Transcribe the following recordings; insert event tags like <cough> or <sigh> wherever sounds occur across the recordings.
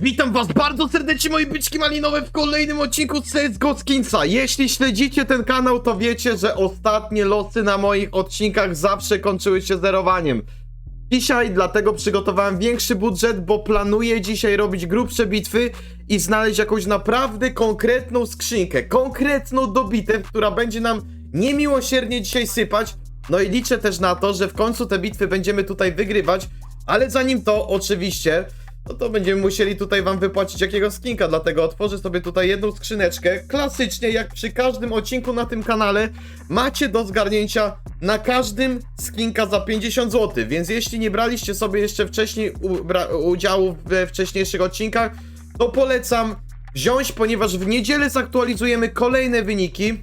Witam was bardzo serdecznie moi byczki malinowe w kolejnym odcinku CSGO Skinsa. Jeśli śledzicie ten kanał, to wiecie, że ostatnie losy na moich odcinkach zawsze kończyły się zerowaniem. Dzisiaj dlatego przygotowałem większy budżet, bo planuję dzisiaj robić grubsze bitwy i znaleźć jakąś naprawdę konkretną skrzynkę, konkretną dobitę, która będzie nam niemiłosiernie dzisiaj sypać. No i liczę też na to, że w końcu te bitwy będziemy tutaj wygrywać, ale zanim to oczywiście, no to będziemy musieli tutaj wam wypłacić jakiegoś skinka, dlatego otworzę sobie tutaj jedną skrzyneczkę. Klasycznie, jak przy każdym odcinku na tym kanale, macie do zgarnięcia na każdym skinka za 50 zł, więc jeśli nie braliście sobie jeszcze wcześniej udziału we wcześniejszych odcinkach, to polecam wziąć, ponieważ w niedzielę zaktualizujemy kolejne wyniki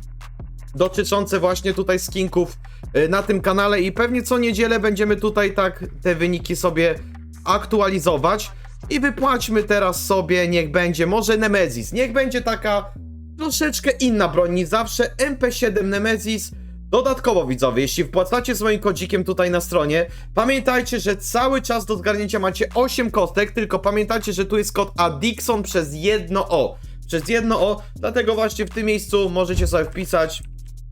dotyczące właśnie tutaj skinków y, na tym kanale i pewnie co niedzielę będziemy tutaj tak te wyniki sobie aktualizować i wypłaćmy teraz sobie, niech będzie może Nemezis, niech będzie taka troszeczkę inna broń niż zawsze, MP7 Nemezis. Dodatkowo widzowie, jeśli wpłacacie swoim kodzikiem tutaj na stronie, pamiętajcie, że cały czas do zgarnięcia macie 8 kostek, tylko pamiętajcie, że tu jest kod ADDIXON przez jedno O. Przez jedno O, dlatego właśnie w tym miejscu możecie sobie wpisać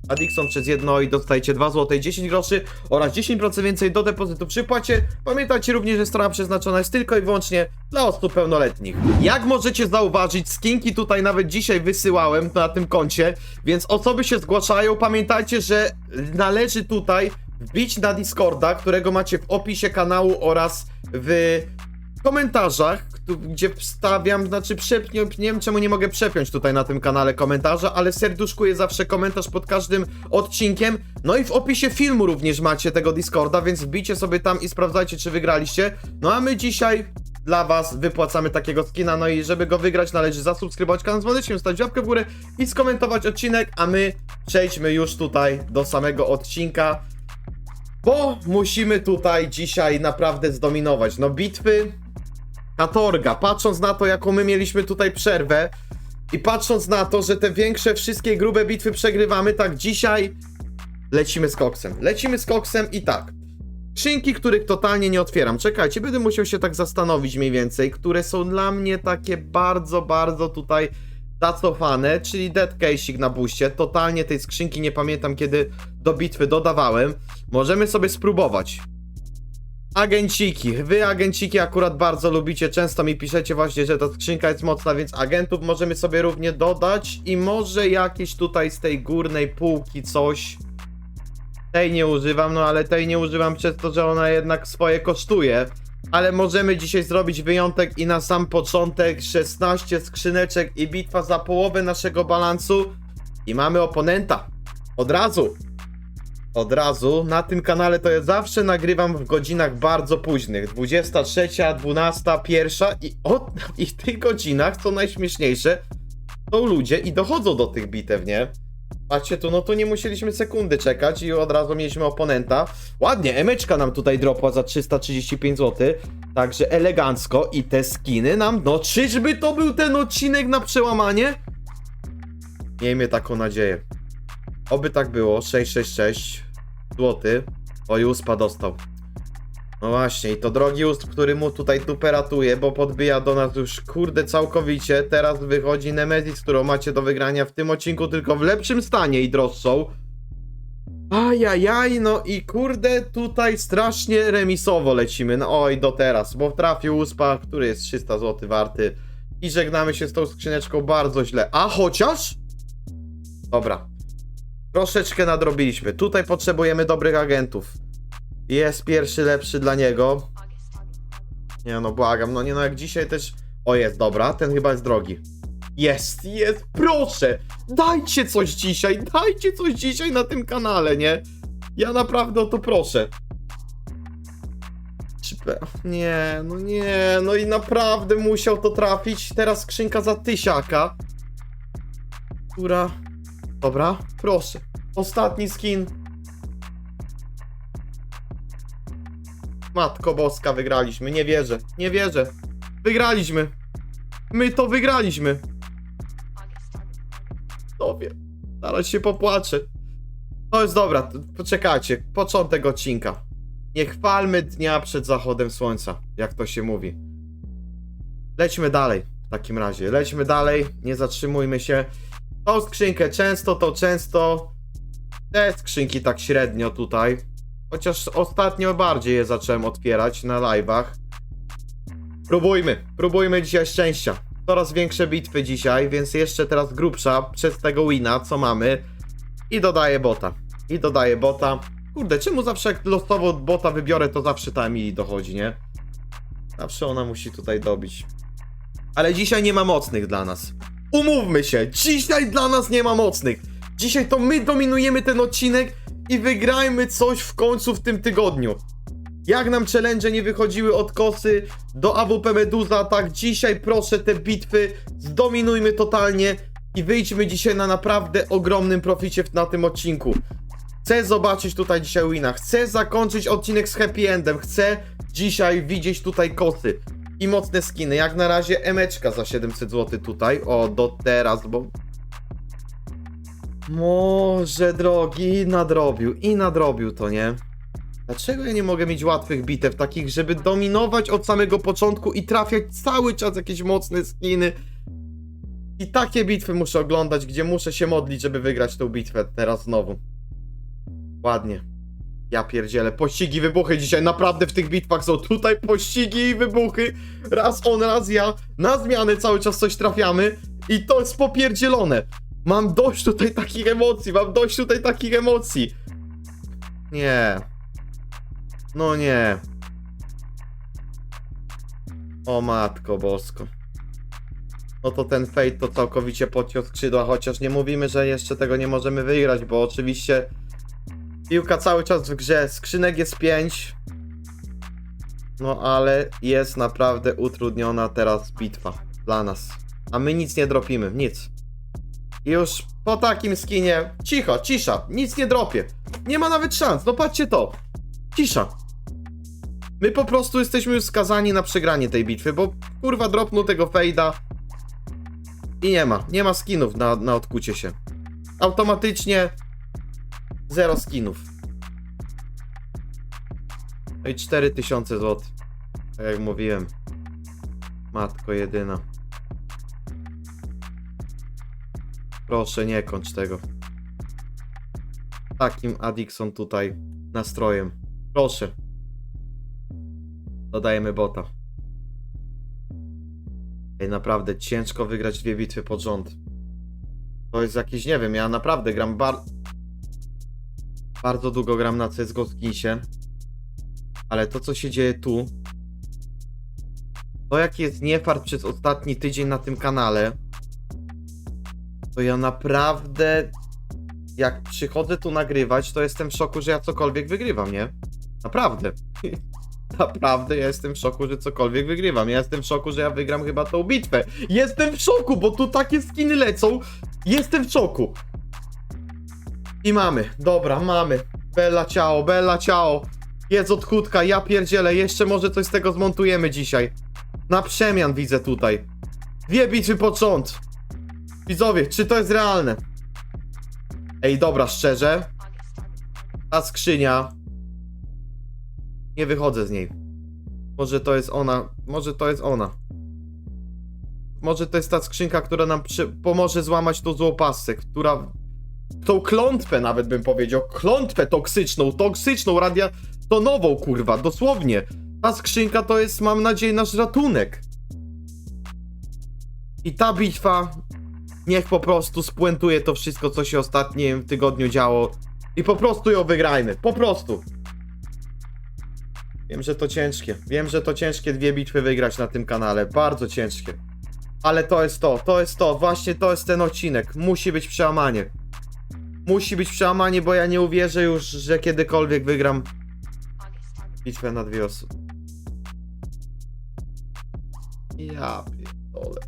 Adixon przez jedno i dostajecie 2 zł 10 groszy oraz 10% więcej do depozytu przy płacie. Pamiętajcie również, że strona przeznaczona jest tylko i wyłącznie dla osób pełnoletnich. Jak możecie zauważyć, skinki tutaj nawet dzisiaj wysyłałem na tym koncie, więc osoby się zgłaszają. Pamiętajcie, że należy tutaj wbić na Discorda, którego macie w opisie kanału oraz w komentarzach, tu- gdzie wstawiam, znaczy przep, nie, wiem czemu nie mogę przepiąć tutaj na tym kanale komentarza, ale serduszkuję zawsze komentarz pod każdym odcinkiem. No i w opisie filmu również macie tego Discorda, więc wbijcie sobie tam i sprawdzajcie, czy wygraliście. No a my dzisiaj dla was wypłacamy takiego skina, no i żeby go wygrać należy zasubskrybować kanał z dzwoneczkiem, stać łapkę w górę i skomentować odcinek, a my przejdźmy już tutaj do samego odcinka. Bo musimy tutaj dzisiaj naprawdę zdominować. No bitwy Katorga, patrząc na to, jaką my mieliśmy tutaj przerwę i patrząc na to, że te większe, wszystkie grube bitwy przegrywamy, tak dzisiaj lecimy z koksem. Lecimy z koksem i tak. Skrzynki, których totalnie nie otwieram. Czekajcie, będę musiał się tak zastanowić mniej więcej, które są dla mnie takie bardzo, bardzo tutaj zacofane, czyli Dead Case'ik na buście. Totalnie tej skrzynki nie pamiętam, kiedy do bitwy dodawałem. Możemy sobie spróbować. Agenciki. Wy agenciki akurat bardzo lubicie. Często mi piszecie właśnie, że ta skrzynka jest mocna, więc agentów możemy sobie równie dodać. I może jakieś tutaj z tej górnej półki coś. Tej nie używam, no ale tej nie używam przez to, że ona jednak swoje kosztuje. Ale możemy dzisiaj zrobić wyjątek i na sam początek 16 skrzyneczek i bitwa za połowę naszego balansu. I mamy oponenta. Od razu. Od razu. Na tym kanale to ja zawsze nagrywam w godzinach bardzo późnych. 23, 12, 1 i od, <laughs> i w tych godzinach, co najśmieszniejsze, są ludzie i dochodzą do tych bitew, nie? Patrzcie tu, no to nie musieliśmy sekundy czekać i od razu mieliśmy oponenta. Ładnie, emeczka nam tutaj dropła za 335 zł. Także elegancko i te skiny nam, no czyżby to był ten odcinek na przełamanie? Miejmy taką nadzieję. Oby tak było, 666 zł. Oj, uspa dostał. No właśnie, i to drogi ust, który mu tutaj dupę ratuje, bo podbija do nas już kurde całkowicie. Teraz wychodzi Nemezis, którą macie do wygrania w tym odcinku, tylko w lepszym stanie i droższą. Ajajaj, no i kurde, tutaj strasznie remisowo lecimy. No oj, do teraz, bo trafił uspa, który jest 300 zł warty. I żegnamy się z tą skrzyneczką bardzo źle. A chociaż? Dobra. Troszeczkę nadrobiliśmy. Tutaj potrzebujemy dobrych agentów. Jest pierwszy lepszy dla niego. Nie no, błagam. No nie no, jak dzisiaj też... O, jest, dobra. Ten chyba jest drogi. Jest, jest, proszę! Dajcie coś dzisiaj, dajcie coś dzisiaj na tym kanale, nie? Ja naprawdę o to proszę. Nie, no nie, no i naprawdę musiał to trafić. Teraz skrzynka za tysiaka. Która... Dobra, proszę. Ostatni skin. Matko Boska, wygraliśmy. Nie wierzę, nie wierzę. Wygraliśmy. My to wygraliśmy. Tobie. Zaraz się popłaczę. To jest dobra, poczekajcie. Początek odcinka. Nie chwalmy dnia przed zachodem słońca, jak to się mówi. lećmy dalej w takim razie. Lećmy dalej, nie zatrzymujmy się. Tą skrzynkę często, to często. Te skrzynki tak średnio tutaj. Chociaż ostatnio bardziej je zacząłem otwierać na live'ach. Próbujmy, próbujmy dzisiaj szczęścia. Coraz większe bitwy dzisiaj, więc jeszcze teraz grubsza przez tego wina, co mamy. I dodaję bota. I dodaję bota. Kurde, czemu zawsze jak losowo bota wybiorę, to zawsze ta Emily dochodzi, nie? Zawsze ona musi tutaj dobić. Ale dzisiaj nie ma mocnych dla nas. Umówmy się, dzisiaj dla nas nie ma mocnych. Dzisiaj to my dominujemy ten odcinek i wygrajmy coś w końcu w tym tygodniu. Jak nam challenge nie wychodziły od kosy do AWP Meduza, tak dzisiaj proszę te bitwy zdominujmy totalnie i wyjdźmy dzisiaj na naprawdę ogromnym proficie na tym odcinku. Chcę zobaczyć tutaj dzisiaj wina, chcę zakończyć odcinek z happy endem, chcę dzisiaj widzieć tutaj kosy i mocne skiny. Jak na razie emeczka za 700 zł tutaj, o do teraz, bo może drogi nadrobił, i nadrobił to, nie? Dlaczego ja nie mogę mieć łatwych bitew, takich, żeby dominować od samego początku i trafiać cały czas jakieś mocne skiny? I takie bitwy muszę oglądać, gdzie muszę się modlić, żeby wygrać tą bitwę teraz znowu. Ładnie. Ja pierdzielę, pościgi, wybuchy dzisiaj naprawdę w tych bitwach są. Tutaj pościgi i wybuchy. Raz on, raz ja. Na zmiany cały czas coś trafiamy. I to jest popierdzielone. Mam dość tutaj takich emocji, mam dość tutaj takich emocji. Nie. No nie. O matko bosko. No to ten fate to całkowicie podciął skrzydła, chociaż nie mówimy, że jeszcze tego nie możemy wygrać, bo oczywiście piłka cały czas w grze, skrzynek jest 5. No ale jest naprawdę utrudniona teraz bitwa dla nas. A my nic nie dropimy, nic. I już po takim skinie, cicho, cisza, nic nie dropię. Nie ma nawet szans, no patrzcie to. Cisza. My po prostu jesteśmy już skazani na przegranie tej bitwy, bo kurwa dropnął tego fejda. I nie ma, nie ma skinów na, na odkucie się. Automatycznie zero skinów. No i 4000 zł. Tak jak mówiłem. Matko jedyna. Proszę, nie kończ tego. Takim Adixon tutaj nastrojem. Proszę. Dodajemy bota. Ej, naprawdę ciężko wygrać dwie bitwy pod rząd. To jest jakiś, nie wiem, ja naprawdę gram bar... Bardzo długo gram na CSGO Skinsie. Ale to, co się dzieje tu... To, jaki jest niefart przez ostatni tydzień na tym kanale... To ja naprawdę... Jak przychodzę tu nagrywać, to jestem w szoku, że ja cokolwiek wygrywam, nie? Naprawdę. <laughs> Naprawdę, ja jestem w szoku, że cokolwiek wygrywam. Ja jestem w szoku, że ja wygram chyba tą bitwę. Jestem w szoku, bo tu takie skiny lecą. Jestem w szoku. I mamy. Dobra, mamy. Bella ciao, bella ciao. Jest odchutka, ja pierdzielę. Jeszcze może coś z tego zmontujemy dzisiaj. Na przemian widzę tutaj. Dwie bitwy pod rząd. Widzowie, czy to jest realne? Ej, dobra, szczerze. Ta skrzynia nie wychodzę z niej. Może to jest ona. Może to jest ona. Może to jest ta skrzynka, która nam pomoże złamać tą złą pasę, która. Tą klątwę nawet bym powiedział. Klątwę toksyczną, toksyczną, radiatonową, kurwa, dosłownie. Ta skrzynka to jest, mam nadzieję, nasz ratunek. I ta bitwa niech po prostu spuentuje to wszystko, co się ostatnim tygodniu działo. I po prostu ją wygrajmy. Po prostu. Wiem, że to ciężkie. Wiem, że to ciężkie dwie bitwy wygrać na tym kanale. Bardzo ciężkie. Ale to jest to, to jest to, właśnie to jest ten odcinek. Musi być przełamanie. Musi być przełamanie, bo ja nie uwierzę już, że kiedykolwiek wygram bitwę na dwie osoby. Ja pierdolę.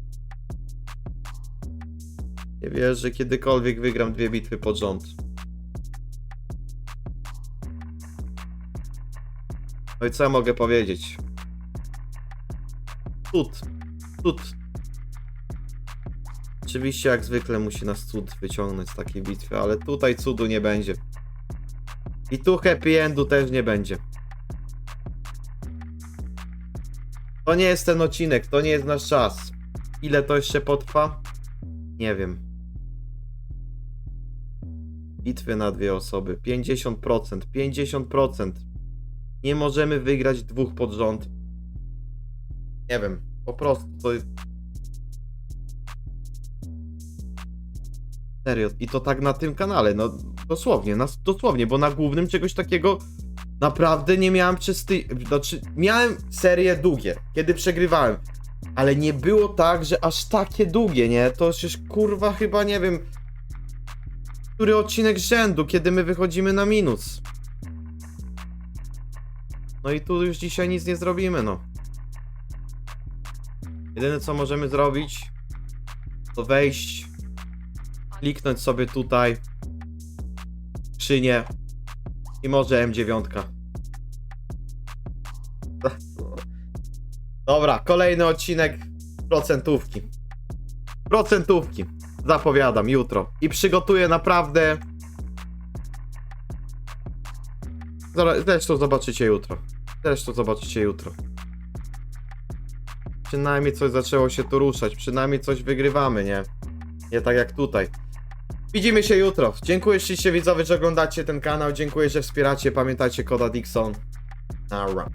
Nie wierzę, że kiedykolwiek wygram dwie bitwy pod rząd. No i co ja mogę powiedzieć? Cud. Cud. Oczywiście jak zwykle musi nas cud wyciągnąć z takiej bitwy, ale tutaj cudu nie będzie. I tu happy endu też nie będzie. To nie jest ten odcinek, to nie jest nasz czas. Ile to jeszcze potrwa? Nie wiem. Bitwy na dwie osoby. 50%. 50%. Nie możemy wygrać dwóch pod rząd. Nie wiem. Po prostu to jest... Serio. I to tak na tym kanale. No dosłownie. Na, dosłownie, bo na głównym czegoś takiego naprawdę nie miałem przez ty... Znaczy, miałem serie długie, kiedy przegrywałem. Ale nie było tak, że aż takie długie, nie? To przecież kurwa chyba nie wiem. Który odcinek rzędu, kiedy my wychodzimy na minus. No i tu już dzisiaj nic nie zrobimy, no. Jedyne co możemy zrobić, to wejść, kliknąć sobie tutaj, skrzynię i może M9. Dobra, kolejny odcinek procentówki. Procentówki. Zapowiadam jutro. I przygotuję naprawdę. Zresztą zobaczycie jutro. Zresztą zobaczycie jutro. Przynajmniej coś zaczęło się tu ruszać. Przynajmniej coś wygrywamy, nie? Nie tak jak tutaj. Widzimy się jutro. Dziękuję ślicznie widzowie, że oglądacie ten kanał. Dziękuję, że wspieracie. Pamiętajcie koda Dixon. Nara.